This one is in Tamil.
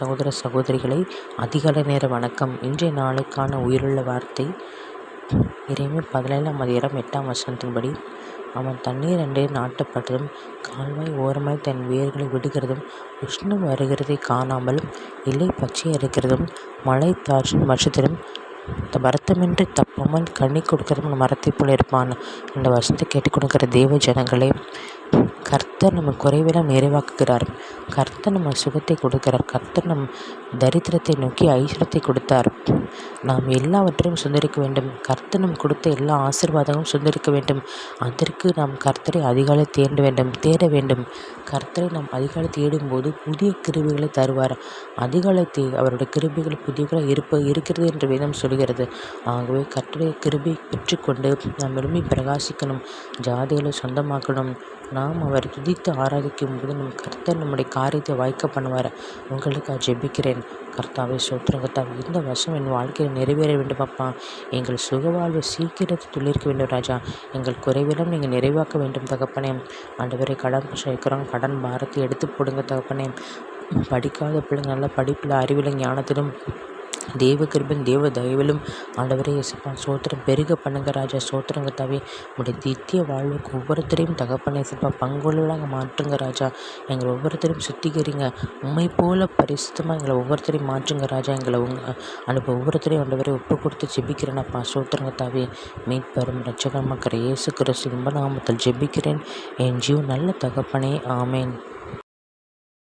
சகோதர சகோதரிகளை அதிகாலை நேர வணக்கம். இன்றைய நாளுக்கான உயிருள்ள வார்த்தை இறைமை பதினேழாம் அதிகாரம் எட்டாம் வசனத்தின்படி அவன் தண்ணீர் அன்றே நாட்டப்பட்டதும் கால்வாய் ஓரமாய் தன் வேர்களை விடுகிறதும் உஷ்ணம் வருகிறதை காணாமல் இலை பச்சை இருக்கிறதும் மழை தாற்றின் வருஷத்திலும் வருத்தமின்றி தப்பாமல் கனி கொடுக்கிறவன் மரத்தைப் போல இருப்பான் இந்த வருஷத்தை கேட்டுக் கொடுக்கிற தேவ ஜனங்களே கர்த்தர் நம்ம குறைவெல்லாம் நிறைவாக்குகிறார். கர்த்தர் நம்ம சுகத்தை கொடுக்கிறார். கர்த்தர் நம் தரித்திரத்தை நோக்கி ஐஸ்வரத்தை கொடுத்தார். நாம் எல்லாவற்றையும் சுந்தரிக்க வேண்டும். கர்த்தர் நம் கொடுத்த எல்லா ஆசீர்வாதமும் சுந்தரிக்க வேண்டும். அதற்கு நாம் கர்த்தரை அதிகாலை தேட வேண்டும் தேட வேண்டும். கர்த்தரை நாம் அதிகாலை தேடும்போது புதிய கிருபிகளை தருவார். அதிகாலை தே அவருடைய கிருபிகள் புதியவர்களாக இருப்ப இருக்கிறது என்று வேதம் சொல்கிறது. ஆகவே கர்த்தருடைய கிருபை பெற்றுக்கொண்டு நாம் விரும்பி பிரகாசிக்கணும் ஜாதிகளை சொந்தமாக்கணும் நாம் அவர் துதித்து ஆராதிக்கும் போது நம் கர்த்தர் நம்முடைய காரியத்தை வாய்க்க பண்ணுவார். உங்களுக்கு ஜெபிக்கிறேன். கர்த்தாவே சோத்திரம் கர்த்தாவே இந்த வருஷம் என் வாழ்க்கையில் நிறைவேற வேண்டும் அப்பா. எங்கள் சுகவாழ்வு சீக்கிரத்தில் துளிர்க்க வேண்டும் ராஜா. எங்கள் குறைவிலும் நீங்கள் நிறைவாக்க வேண்டும் தகப்பனே. ஆண்டவரை கடன் சேர்க்கிறோம் கடன் பாரத்தை எடுத்து போடுங்க தகப்பனே. படிக்காத பிள்ளைங்க நல்ல படிப்பில் அறிவில் ஞானத்திலும் தேவ கிருபன் தெய்வ தயவிலும் ஆண்டவரே இயேசுப்பா சோத்திரம் பெருக பண்ணுங்க ராஜா சோத்திரங்க கத்தாவே. உடைய தித்திய வாழ்வுக்கு ஒவ்வொருத்தரையும் தகப்பனே இயேசுப்பா பங்குள்ளவளாக மாற்றுங்க ராஜா. எங்களை ஒவ்வொருத்தரையும் சுத்திகரிங்க. உண்மை போல பரிசுத்தமாக எங்களை ஒவ்வொருத்தரையும் மாற்றுங்க ராஜா. எங்களை உங்க அனுப்ப ஒவ்வொருத்தரையும் ஆண்டவரை ஒப்பு கொடுத்து ஜெபிக்கிறேனப்பா சோத்திரங்க தவி மீட்பரும் ரட்சகமாக்கிற இயேசு கிறிஸ்து இன்ப நாமத்தில் ஜெபிக்கிறேன். என் ஜீவ் நல்ல தகப்பனே ஆமேன்.